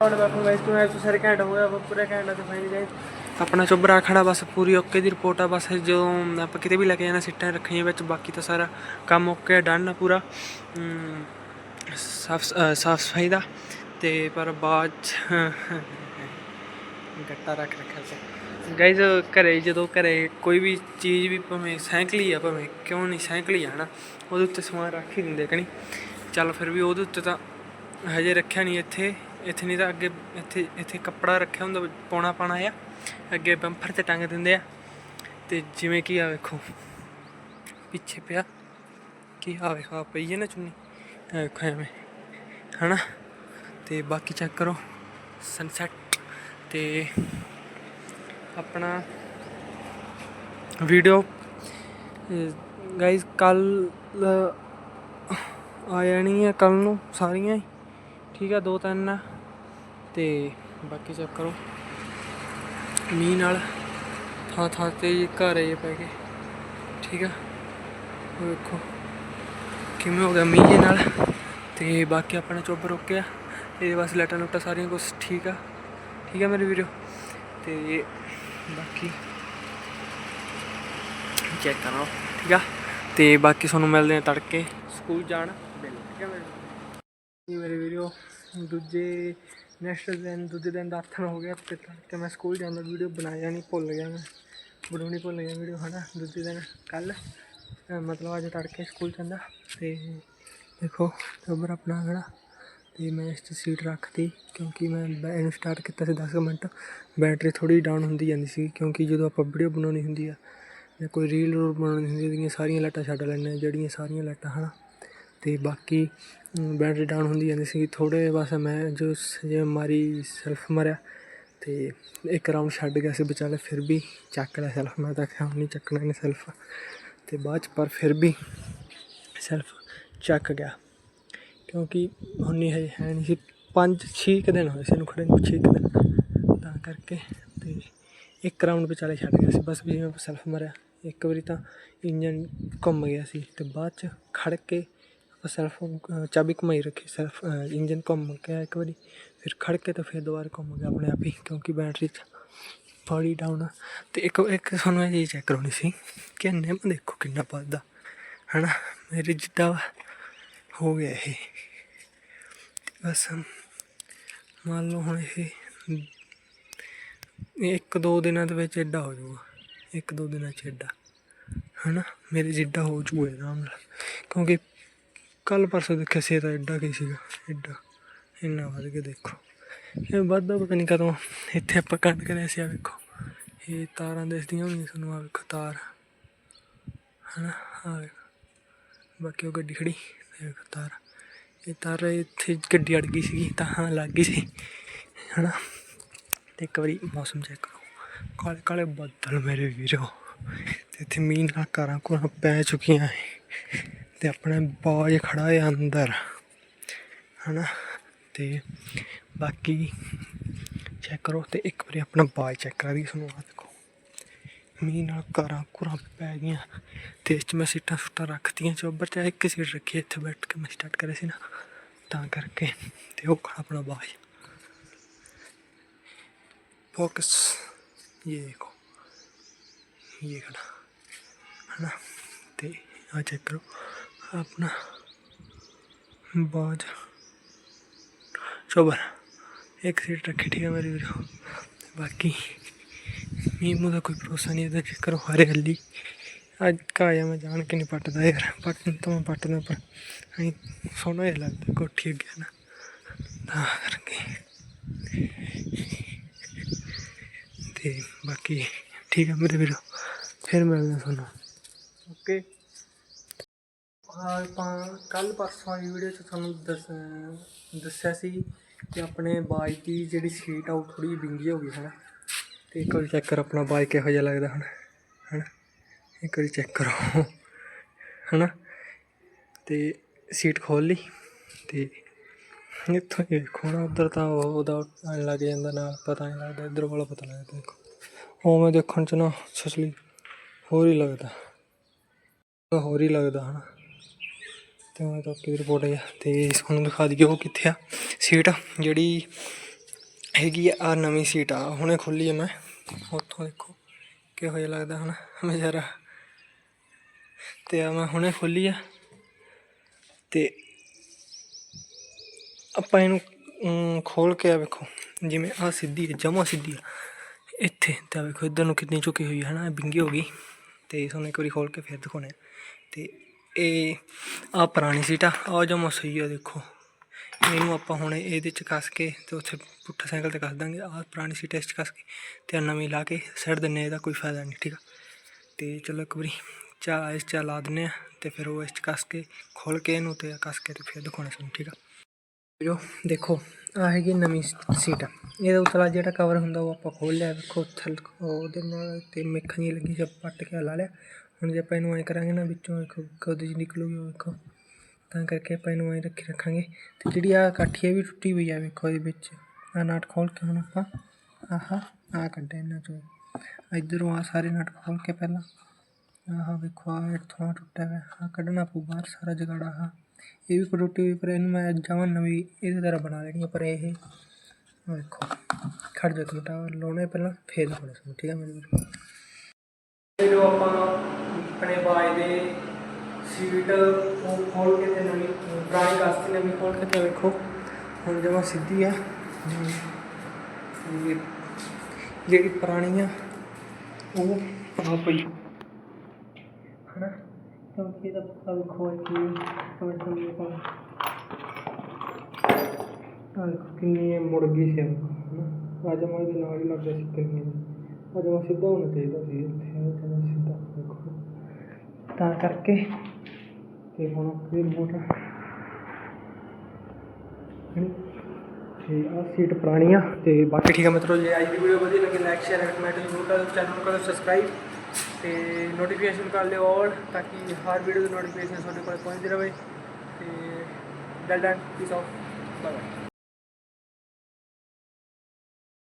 ਹੁਣ ਬਾਪੂ ਗਾਇਸ ਕਿਵੇਂ ਆਪ ਸਾਰੇ ਘੰਟਾ ਹੋਇਆ ਵਾ, ਪੂਰਾ ਘੰਟਾ ਤੇ ਫਾਈਨਲ ਗਾਇਸ ਆਪਣਾ ਚੁੱਭਰਾ ਖੜਾ ਬਸ ਪੂਰੀ ਓਕੇ ਦੀ ਰਿਪੋਰਟ ਆ ਬਸ ਜਦੋਂ ਆਪਾਂ ਕਿਤੇ ਵੀ ਲੈ ਕੇ ਜਾਣਾ ਸਿੱਟਾਂ ਰੱਖੀਆਂ ਵਿੱਚ ਬਾਕੀ ਤਾਂ ਸਾਰਾ ਕੰਮ ਓਕੇ ਡਨ ਆ ਪੂਰਾ। ਸਾਫ਼ ਅ, ਸਾਫ਼ ਸਫ਼ਾਈ ਦਾ ਤੇ ਪਰ ਬਾਅਦ 'ਚ ਗੱਟਾ ਰੱਖ ਰੱਖਿਆ ਸੀ। ਗਾਇਜ਼ ਘਰੇ ਜਦੋਂ ਘਰੇ ਕੋਈ ਵੀ ਚੀਜ਼ ਵੀ ਭਾਵੇਂ ਸਾਈਕਲੀ ਆ ਭਾਵੇਂ ਕਿਉਂ ਨਹੀਂ ਸਾਈਕਲੀ ਆ ਹਨਾ ਉਹਦੇ ਉੱਤੇ ਸਮਾਨ ਰੱਖ ਹੀ ਦਿੰਦੇ ਕਣੀ ਚੱਲ ਫਿਰ ਵੀ ਉਹਦੇ ਉੱਤੇ ਤਾਂ ਹਜੇ ਰੱਖਿਆ ਨਹੀਂ ਇੱਥੇ। ਇੱਥੇ ਨਹੀਂ ਤਾਂ ਅੱਗੇ ਇੱਥੇ ਇੱਥੇ ਕੱਪੜਾ ਰੱਖਿਆ ਹੁੰਦਾ ਪਾਉਣਾ ਪਾਣਾ ਆ ਅੱਗੇ ਬੰਪਰ ਤੇ ਟੰਗ ਦਿੰਦੇ ਆ। ਤੇ ਜਿਵੇਂ ਕਿ ਆ ਵੇਖੋ, ਪਿੱਛੇ ਪਿਆ, ਕੀ ਆ ਵੇਖੋ ਪਈ ਹੈ ਨਾ ਚੁੰਨੀ। ਇਹ ਵੇਖੋ ਐਵੇਂ, ਹਨਾ? ਤੇ ਬਾਕੀ ਚੈੱਕ ਕਰੋ ਸਨਸੈਟ ਤੇ ਆਪਣਾ ਵੀਡੀਓ ਗਾਇਸ ਕੱਲ ਆ ਜਾਣੀ ਹੈ ਕੱਲ ਨੂੰ ਸਾਰੀਆਂ ਹੀ। ਠੀਕ ਆ, ਦੋ ਤਿੰਨ ਤੇ ਬਾਕੀ ਚੈੱਕ ਕਰੋ। ਮੀਂਹ ਨਾਲ ਥਾਂ ਥਾਂ ਤੇ ਘਰ ਇਹ ਪੈ ਗਏ। ਠੀਕ ਆ? ਵੇਖੋ। ਕਿਵੇਂ ਹੋ ਗਿਆ ਮੀਂਹ ਦੇ ਨਾਲ? ਤੇ ਬਾਕੀ ਆਪਣਾ ਚੁੱਪ ਰੁਕਿਆ ਇਹਦੇ ਬਸ ਲੈਟਾਂ ਲੁੱਟਾਂ ਸਾਰੀਆਂ ਕੁਝ ਠੀਕ ਆ। ਠੀਕ ਆ ਮੇਰੇ ਵੀਰੋ? ਤੇ ਬਾਕੀ ਚੈੱਕ ਕਰੋ। ਠੀਕ ਆ? ਤੇ ਬਾਕੀ ਤੁਹਾਨੂੰ ਮਿਲਦੇ ਆ ਤੜਕੇ ਸਕੂਲ ਜਾਣ ਵੇਲੇ। ਠੀਕ ਆ ਮੇਰੇ ਇਹ ਮੇਰੇ ਵੀਡੀਓ ਦੂਜੇ ਨੈਕਸਟ ਦਿਨ, ਦੂਜੇ ਦਿਨ ਦਾ ਆਥਣ ਹੋ ਗਿਆ ਤੇ ਕਿ ਮੈਂ ਸਕੂਲ ਜਾਂਦਾ ਵੀਡੀਓ ਬਣਾਇਆ ਨਹੀਂ, ਭੁੱਲ ਗਿਆ ਮੈਂ। ਬਣਾਉਣੀ ਭੁੱਲ ਗਿਆ ਵੀਡੀਓ, ਹਨਾ? ਦੂਜੇ ਦਿਨ, ਕੱਲ। ਮਤਲਬ ਅੱਜ ਤੜਕੇ ਸਕੂਲ ਜਾਂਦਾ ਤੇ ਦੇਖੋ ਚੋਬਰ ਆਪਣਾ ਖੜਾ। ਤੇ ਮੈਂ ਇਸ 'ਚ ਸੀਟ ਰੱਖਤੀ ਕਿਉਂਕਿ ਮੈਂ ਇਹਨੂੰ ਸਟਾਰਟ ਕੀਤਾ ਸੀ 10 ਕੁ ਮਿੰਟ। ਬੈਟਰੀ ਥੋੜੀ ਡਾਊਨ ਹੁੰਦੀ ਜਾਂਦੀ ਸੀ ਕਿਉਂਕਿ ਜਦੋਂ ਆਪਾਂ ਵੀਡੀਓ ਬਣਾਉਣੀ ਹੁੰਦੀ ਆ ਜਾਂ ਕੋਈ ਰੀਲ ਰੂਲ ਬਣਾਉਣੀ ਹੁੰਦੀ ਉਹਦੀਆਂ ਸਾਰੀਆਂ ਲਾਈਟਾਂ ਛੱਡ ਲੈਂਦੇ ਹਾਂ ਜਿਹੜੀਆਂ ਸਾਰੀਆਂ ਲਾਈਟਾਂ, ਹਨਾ? ਅਤੇ ਬਾਕੀ ਬੈਟਰੀ ਡਾਊਨ ਹੁੰਦੀ ਜਾਂਦੀ ਸੀ ਥੋੜ੍ਹੇ ਬਸ ਮੈਂ ਜੋ ਜਿਵੇਂ ਮਾਰੀ ਸੈਲਫ ਮਾਰਿਆ ਅਤੇ ਇੱਕ ਰਾਊਂਡ ਛੱਡ ਗਿਆ ਸੀ ਵਿਚਾਲੇ, ਫਿਰ ਵੀ ਚੱਕ ਲਿਆ ਸੈਲਫ ਮੈਂ ਤਾਂ ਕਿਹਾ ਹੁਣ ਨਹੀਂ ਚੱਕਣਾ ਇਹਨੇ ਸੈਲਫ ਅਤੇ ਬਾਅਦ ਚ ਪਰ ਫਿਰ ਵੀ ਸੈਲਫ ਚੱਕ ਗਿਆ। ਕਿਉਂਕਿ ਹੁਣ ਨਹੀਂ ਹੈ ਹੈ ਨਹੀਂ ਸੀ। ਪੰਜ, ਛੇ ਕੁ ਦਿਨ ਹੋਏ ਸੀ ਇਹਨੂੰ ਖੜੇ ਨੂੰ, ਛੇ ਕੁ ਦਿਨ। ਤਾਂ ਕਰਕੇ ਤੇ ਇੱਕ ਰਾਊਂਡ ਵਿਚਾਲੇ ਛੱਡ ਗਿਆ ਸੀ। ਬਸ ਵੀ ਜਿਵੇਂ ਸੈਲਫ ਮਾਰਿਆ। ਇੱਕ ਵਾਰੀ ਤਾਂ ਇੰਜਨ ਘੁੰਮ ਗਿਆ ਸੀ ਤੇ ਬਾਅਦ ਚ ਖੜ ਕੇ ਸੈਲਫ ਚਾਬੀ ਘੁਮਾਈ ਰੱਖੀ ਸੈਲਫ ਇੰਜਨ ਘੁੰਮ ਗਿਆ ਇੱਕ ਵਾਰੀ, ਫਿਰ ਖੜ੍ਹ ਕੇ ਤਾਂ ਫਿਰ ਦੁਬਾਰਾ ਘੁੰਮ ਗਿਆ ਆਪਣੇ ਆਪ ਹੀ, ਕਿਉਂਕਿ ਬੈਟਰੀ ਚ ਬੜੀ ਡਾਊਨ ਤੇ ਇੱਕ ਇੱਕ ਤੁਹਾਨੂੰ ਇਹ ਚੀਜ਼ ਚੈੱਕ ਕਰਾਉਣੀ ਸੀ ਕਿ ਨਿੰਮ ਦੇਖੋ ਕਿੰਨਾ ਵੱਧਦਾ, ਹਨਾ? ਮੇਰੇ ਜਿੱਦਾਂ ਹੋ ਗਿਆ ਇਹ। ਬਸ, ਮੰਨ ਲਓ ਹੁਣ ਇਹ, ਇੱਕ ਦੋ ਦਿਨਾਂ ਦੇ ਵਿੱਚ ਐਡਾ ਹੋ ਜਾਊਗਾ, ਇੱਕ ਦੋ ਦਿਨਾਂ ਚ ਐਡਾ ਹਨਾ? ਮੇਰੇ ਜਿੱਡਾ ਹੋ ਜੂਗਾ ਆਰਾਮ ਨਾਲ, ਕਿਉਂਕਿ ਕੱਲ ਪਰਸੋਂ ਦੇਖਿਆ ਸੀ ਤਾਂ ਐਡਾ ਕੀ ਸੀਗਾ ਐਡਾ ਇੰਨਾ ਵੱਧ ਕੇ ਦੇਖੋ। ਇਹ ਵੱਧਦਾ ਪਤਾ ਨਹੀਂ ਕਦੋਂ, ਇੱਥੇ ਆਪਾਂ ਕੱਢ ਕਰਿਆ ਸੀ ਆ ਵੇਖੋ। ਇਹ ਤਾਰਾਂ ਦਿਸਦੀਆਂ ਹੋਣਗੀਆਂ ਤੁਹਾਨੂੰ ਆ ਵੇਖੋ ਤਾਰ। ਹਨਾ ਆ ਵੇਖੋ। ਬਾਕੀ ਉਹ ਗੱਡੀ ਖੜੀ ਵੇਖੋ ਤਾਰ। ਇਹ ਤਾਰ ਇੱਥੇ ਗੱਡੀ ਅੜ ਗਈ ਸੀਗੀ, ਤਾਂ ਹਾਂ, ਲੱਗ ਗਈ ਸੀ। ਹਨਾ ਤੇ ਇੱਕ ਵਾਰੀ ਮੌਸਮ ਚੈੱਕ ਕਰੋ। ਕਾਲੇ ਕਾਲੇ ਬੱਦਲ ਮੇਰੇ ਵੀਰੋ, ਤੇ ਇੱਥੇ ਮੀਂਹ ਨਾਲ ਕਾਰਾਂ ਕੋਰਾਂ ਪੈ ਚੁੱਕੀਆਂ ਹੈ ਤੇ ਆਪਣਾ ਬॉय ਖੜਾ ਹੈ ਅੰਦਰ, ਹਨਾ? ਤੇ ਬਾਕੀ ਚੈੱਕ ਕਰੋ ਤੇ ਇੱਕ ਵਾਰੀ ਆਪਣਾ ਬਾਈ ਚੈੱਕ ਕਰਾ ਦੀ ਤੁਹਾਨੂੰ ਆ ਦੇਖੋ। ਮੀਂਹ ਨਾਲ ਕਾਰਾਂ ਕੁਰਾਂ ਪੈ ਗਈਆਂ ਤੇ ਇਸ 'ਚ ਮੈਂ ਸੀਟਾਂ ਸੁੱਟਾਂ ਰੱਖਤੀਆਂ ਚੋਬਰ ਚ ਇੱਕ ਸੀਟ ਰੱਖੀ, ਇੱਥੇ ਬੈਠ ਕੇ ਮੈਂ ਸਟਾਰਟ ਕਰਿਆ ਸੀ ਨਾ, ਤਾਂ ਕਰਕੇ ਤੇ ਉਹ ਖੜਾ ਆਪਣਾ ਬਾਈ ਫੋਕਸ ਇਹ ਦੇਖੋ, ਇਹ ਖੜਾ ਹਨਾ? ਤੇ ਆ ਚੈੱਕ ਕਰੋ। ਆਪਣਾ ਬਾਜ। ਚੋਬਰ, ਇੱਕ ਸੀਟ ਰੱਖੀ, ਠੀਕ ਹੈ ਮੇਰੀ ਵੀਰੋ। ਬਾਕੀ ਮੀਮੂ ਦਾ ਕੋਈ ਭਰੋਸਾ ਨਹੀਂ, ਇਹਦਾ ਚੱਕਰ ਹਰਿਆਲੀ ਅੱਜ ਕਾਇਆ ਮੈਂ ਜਾਣ ਕੇ ਨਹੀਂ ਪੱਟਦਾ ਯਾਰ, ਪੱਟਣ ਤਾਂ ਮੈਂ ਪੱਟਦਾ, ਪਰ ਐਂ ਸੋਹਣਾ ਹੀ ਲੱਗਦਾ, ਕੋਠੀ ਅੱਗੇ ਨਾ। ਨਾ ਕਰਕੇ। ਤੇ ਬਾਕੀ ਠੀਕ ਹੈ ਮੇਰੇ ਵੀਰੋ, ਫਿਰ ਮਿਲਦੇ ਤੁਹਾਨੂੰ। ਓਕੇ। ਆਪਾਂ ਕੱਲ ਪਰਸੋਂ ਵਾਲੀ ਵੀਡੀਓ 'ਚ ਤੁਹਾਨੂੰ ਦੱਸ, ਦੱਸਿਆ ਸੀ ਕਿ ਆਪਣੇ ਬਾਈਕ ਦੀ ਜਿਹੜੀ ਸੀਟ ਆ ਉਹ ਥੋੜੀ ਵਿੰਗੀ ਹੋ ਗਈ ਹੈ ਨਾ ਤੇ ਇੱਕ ਵਾਰੀ ਚੈੱਕ ਕਰੋ, ਆਪਣਾ ਬਾਈਕ ਕਿਹੋ ਜਿਹਾ ਲੱਗਦਾ ਹੁਣ ਹੈ ਇੱਕ ਵਾਰੀ ਚੈੱਕ ਕਰੋ ਹੈ ਨਾ ਤੇ ਸੀਟ ਖੋਲ ਲਈ ਤੇ ਇੱਥੋਂ ਹੀ ਖੋਣਾ ਉਧਰ ਤਾਂ ਉਹ- ਉਹਦਾ ਐਂ ਲੱਗ ਜਾਂਦਾ ਨਾਲ, ਪਤਾ ਨਹੀਂ ਲੱਗਦਾ, ਇੱਧਰ ਵਾਲਾ ਪਤਾ ਲੱਗਦਾ, ਦੇਖੋ। ਉਵੇਂ ਦੇਖਣ ਚ ਨਾ, ਸਸਲੀ ਹੋਰ ਹੀ ਲੱਗਦਾ। ਹੋਰ ਹੀ ਲੱਗਦਾ, ਹਨਾ? ਤੇ ਮੈਂ ਤਾਂ ਕੀ ਰਿਪੋਰਟ ਹੈ ਤੇ ਤੁਹਾਨੂੰ ਦਿਖਾ ਦਈਏ ਉਹ ਕਿੱਥੇ ਆ। ਸੀਟ ਜਿਹੜੀ ਹੈਗੀ ਆ ਆਹ ਨਵੀਂ ਸੀਟ ਆ। ਹੁਣੇ ਖੋਲੀ ਆ ਮੈਂ। ਉੱਥੋਂ ਦੇਖੋ ਕਿਹੋ ਜਿਹਾ ਲੱਗਦਾ ਹੁਣ ਨਜ਼ਾਰਾ। ਤੇ ਆ ਮੈਂ ਹੁਣੇ ਖੋਲੀ ਆ। ਤੇ ਆਪਾਂ ਇਹਨੂੰ ਅਮ, ਖੋਲ ਕੇ ਆ ਵੇਖੋ। ਜਿਵੇਂ ਆ ਸਿੱਧੀ ਹੈ ਜਮਾ ਸਿੱਧੀ ਆ। ਇੱਥੇ ਤਾਂ ਵੇਖੋ ਇਧਰ ਨੂੰ ਕਿੰਨੀ ਝੁਕੀ ਹੋਈ ਹੈ ਨਾ ਬਿੰਗੀ ਹੋ ਗਈ। ਤੇ ਤੁਹਾਨੂੰ ਇੱਕ ਵਾਰੀ ਖੋਲ ਕੇ ਫਿਰ ਦਿਖਾਉਣੇ ਆ। ਤੇ ਇਹ ਆ ਪੁਰਾਣੀ ਸੀਟ ਆ ਆ ਜਮਾ ਸਹੀ ਆ ਦੇਖੋ। ਇਹਨੂੰ ਆਪਾਂ ਹੁਣ ਇਹਦੇ ਚ ਕੱਸ ਕੇ ਤੇ ਉੱਥੇ ਪੁੱਠਾ ਸਾਈਕਲ ਤੇ ਕੱਸ ਦਾਂਗੇ ਆਹ ਪੁਰਾਣੀ ਸੀਟ ਇਸ ਚ ਕੱਸ ਕੇ ਤੇ ਆਹ ਨਵੀਂ ਲਾ ਕੇ ਸੈੱਟ ਦਿੰਨੇ ਆ, ਇਹਦਾ ਕੋਈ ਫਾਇਦਾ ਨਹੀਂ ਠੀਕ ਆ? ਤੇ ਚਲੋ ਇੱਕ ਵਾਰੀ ਚਾ ਇਸ ਚ ਲਾ ਦਿੰਨੇ ਆ ਤੇ ਫਿਰ ਉਹ ਇਸ ਚ ਕੱਸ ਕੇ ਖੋਲ ਕੇ ਇਹਨੂੰ ਤੇ ਕੱਸ ਕੇ ਤੇ ਫਿਰ ਦਿਖਾਉਣਾ ਸਾਨੂੰ ਠੀਕ ਆ? ਜੋ ਦੇਖੋ ਆ ਹੈਗੀ ਨਵੀਂ ਸੀਟ ਇਹਦਾ ਉਤਲਾ ਜਿਹੜਾ ਕਵਰ ਹੁੰਦਾ ਉਹ ਆਪਾਂ ਖੋਲ ਲਿਆ ਵੇਖੋ ਥਲ ਉਹਦੇ ਨਾਲ ਤੇ ਮੇਖਾਂ ਜਿਹੀਆਂ ਲੱਗੀਆਂ ਜਦ ਪੱਟ ਕੇ ਲਾ ਲਿਆ। ਹੁਣ ਜੇ ਆਪਾਂ ਇਹਨੂੰ ਐ ਕਰਾਂਗੇ ਨਾ ਵਿੱਚੋਂ ਇੱਕ ਕਦ ਜੀ ਨਿਕਲੂਗੀ, ਉਹ ਵੇਖੋ। ਤਾਂ ਕਰਕੇ ਆਪਾਂ ਇਹਨੂੰ ਐ ਰੱਖੀ ਰੱਖਾਂਗੇ। ਤੇ ਜਿਹੜੀ ਆ ਕਾਠੀ ਹੈ ਵੀ ਟੁੱਟੀ ਹੋਈ ਆ, ਵੇਖੋ ਇਹਦੇ ਵਿੱਚ। ਆ ਨਟ ਖੋਲ ਕੇ ਹੁਣ ਆਪਾਂ ਆਹਾ ਆ ਕੱਢਿਆ ਇਹਨਾਂ ਚੋਂ। ਇਧਰੋਂ ਆ ਸਾਰੇ ਨਾਟ ਖੋਲ ਕੇ ਪਹਿਲਾਂ। ਆਹ ਵੇਖੋ ਆ ਇੱਥੋਂ ਆਹ ਟੁੱਟਿਆ ਹੋਇਆ। ਆ ਕੱਢਣਾ ਪਊ ਬਾਹਰ ਸਾਰਾ ਜਗਾੜਾ ਆ ਇਹ ਵੀ ਟੁੱਟੀ ਹੋਈ, ਪਰ ਇਹਨੂੰ ਮੈਂ ਜਮਾਂ ਨਵੀਂ ਇਹਦੀ ਤਰ੍ਹਾਂ ਬਣਾ ਲੈਣੀ ਪਰ ਇਹ ਵੇਖੋ, ਖੜ ਜਾ ਟੁੱਟਾ ਲਾਉਣੇ ਪਹਿਲਾਂ, ਫੇਰ ਲਾਉਣੇ ਠੀਕ ਹੈ ਮੇਰੇ ਵੀਰੋ? ਜੋ ਆਪਾਂ ਆਪਣੇ ਬਾਈ ਦੇ ਸੀਟ ਉਹ ਖੋਲ ਕੇ ਤੇ ਨਵੀਂ ਪੁਰਾਣੀ ਕਾਸਤੀ ਨਵੀਂ ਖੋਲ ਕੇ ਤੇ ਵੇਖੋ। ਹੁਣ ਜਮਾ ਸਿੱਧੀ ਆ। ਇਹ ਜਿਹੜੀ ਪੁਰਾਣੀ ਆ ਉਹ ਆ ਪਈ ਹਨਾ? ਕਿਉਂਕਿ ਇਹਦਾ ਪਤਾ ਵੇਖੋ ਕਿ ਕਿਵੇਂ ਤੁਹਾਨੂੰ ਕੋਲ ਆ ਦੇਖੋ ਕਿੰਨੀ ਇਹ ਮੁੜ ਗਈ ਸੀ। ਹਨਾ? ਅੱਜ ਮੈਂ ਇਹਦੇ ਨਾਲ ਹੀ ਲੱਗ ਗਿਆ ਸੀ ਕਿੰਨੀ। ਅੱਜ ਮੈਂ ਸਿੱਧਾ ਹੋਣਾ ਚਾਹੀਦਾ ਸੀ। ਇੱਥੇ ਇਹ ਜਗ੍ਹਾ ਸਿੱਧਾ ਦੇਖੋ ਤਾਂ ਕਰਕੇ ਤੇ ਹੁਣ ਫਿਰ ਮੋਟਰ ਤੇ ਆ ਸੀਟ ਪੁਰਾਣੀ ਆ ਤੇ ਬਾਕੀ ਠੀਕ ਆ ਮਿੱਤਰੋ, ਜੇ ਅੱਜ ਦੀ ਵੀਡੀਓ ਵਧੀਆ ਲੱਗੇ ਲਾਈਕ ਸ਼ੇਅਰ ਕਮੈਂਟ ਜ਼ਰੂਰ ਕਰੋ ਚੈਨਲ ਨੂੰ ਕਰੋ ਸਬਸਕ੍ਰਾਈਬ ਤੇ ਨੋਟੀਫਿਕੇਸ਼ਨ ਕਰ ਲਿਓ ਆਲ ਤਾਂ ਕਿ ਹਰ ਵੀਡੀਓ ਦੀ ਨੋਟੀਫਿਕੇਸ਼ਨ ਤੁਹਾਡੇ ਕੋਲ ਪਹੁੰਚਦੀ ਰਹੇ। ਤੇ well done piece of bye